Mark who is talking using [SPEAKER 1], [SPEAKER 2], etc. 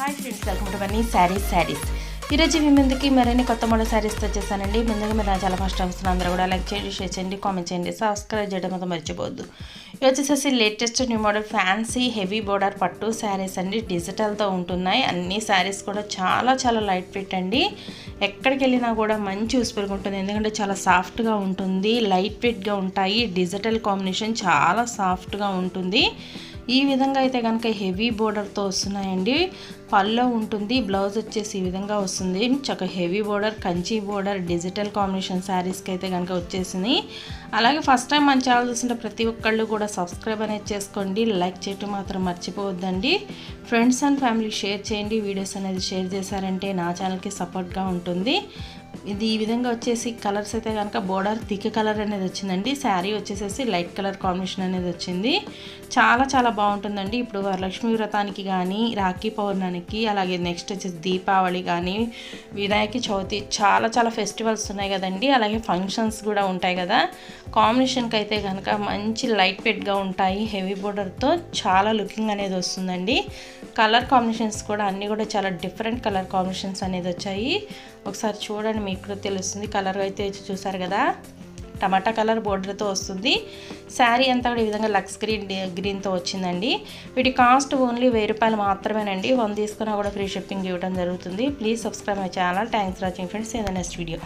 [SPEAKER 1] Hi friends welcome to Mani sarees sarees ఈరోజు మీ ముందుకి మరిన్ని కొత్త మోడల్ శారీస్తో వచ్చేసానండి. ముందుగా మీరు నా చాలా ఫస్ట్ అవసరం అందరూ కూడా లైక్ చేయండి షేర్ చేయండి కామెంట్ చేయండి సబ్స్క్రైబ్ చేయడం అంతా మర్చిపోవద్దు. ఇవి వచ్చేసేసి latest new model fancy heavy border పట్టు శారీస్ అండి. డిజిటల్తో ఉంటున్నాయి. అన్ని శారీస్ కూడా చాలా చాలా లైట్ వెయిట్ అండి. ఎక్కడికి వెళ్ళినా కూడా మంచి యూస్ఫుల్గా ఉంటుంది. ఎందుకంటే చాలా సాఫ్ట్గా ఉంటుంది లైట్ వెయిట్గా ఉంటాయి. డిజిటల్ కాంబినేషన్ చాలా సాఫ్ట్గా ఉంటుంది. ఈ విధంగా అయితే కనుక హెవీ బోర్డర్తో వస్తున్నాయండి. పల్లో ఉంటుంది బ్లౌజ్ వచ్చేసి ఈ విధంగా వస్తుంది. చక్క heavy border Kanchi border digital combination శారీస్కి అయితే కనుక వచ్చేసింది. అలాగే ఫస్ట్ టైం మన ఛానల్ చూస్తుంటే ప్రతి ఒక్కళ్ళు కూడా సబ్స్క్రైబ్ అనేది చేసుకోండి. లైక్ చేయటం మాత్రం మర్చిపోవద్దండి. ఫ్రెండ్స్ అండ్ ఫ్యామిలీ షేర్ చేయండి. వీడియోస్ అనేది షేర్ చేశారంటే నా ఛానల్కి సపోర్ట్గా ఉంటుంది. ఇది ఈ విధంగా వచ్చేసి కలర్స్ అయితే కనుక బోర్డర్ థిక్ కలర్ అనేది వచ్చిందండి. శారీ వచ్చేసేసి లైట్ కలర్ కాంబినేషన్ అనేది వచ్చింది. చాలా చాలా బాగుంటుందండి. ఇప్పుడు వరలక్ష్మి వ్రతానికి కానీ రాఖీ పౌర్ణానికి అలాగే నెక్స్ట్ వచ్చేసి దీపావళి కానీ వినాయక చవితి చాలా చాలా ఫెస్టివల్స్ ఉన్నాయి కదండి. అలాగే ఫంక్షన్స్ కూడా ఉంటాయి కదా. కాంబినేషన్కి అయితే కనుక మంచి లైట్ వెయిట్గా ఉంటాయి. హెవీ బోర్డర్తో చాలా లుకింగ్ అనేది వస్తుందండి. కలర్ కాంబినేషన్స్ కూడా అన్నీ కూడా చాలా డిఫరెంట్ కలర్ కాంబినేషన్స్ అనేది వచ్చాయి. ఒకసారి చూడండి మీకు కూడా తెలుస్తుంది. కలర్ అయితే చూసారు కదా? టమాటా కలర్ బోర్డర్తో వస్తుంది. శారీ అంతా కూడా ఈ విధంగా లక్స్ గ్రీన్ గ్రీన్తో వచ్చిందండి. వీటి కాస్ట్ ఓన్లీ వెయ్యి రూపాయలు మాత్రమేనండి. వన్ తీసుకున్నా కూడా ఫ్రీ షిప్పింగ్ ఇవ్వడం జరుగుతుంది. Please subscribe my channel. Thanks watching friends. In the next video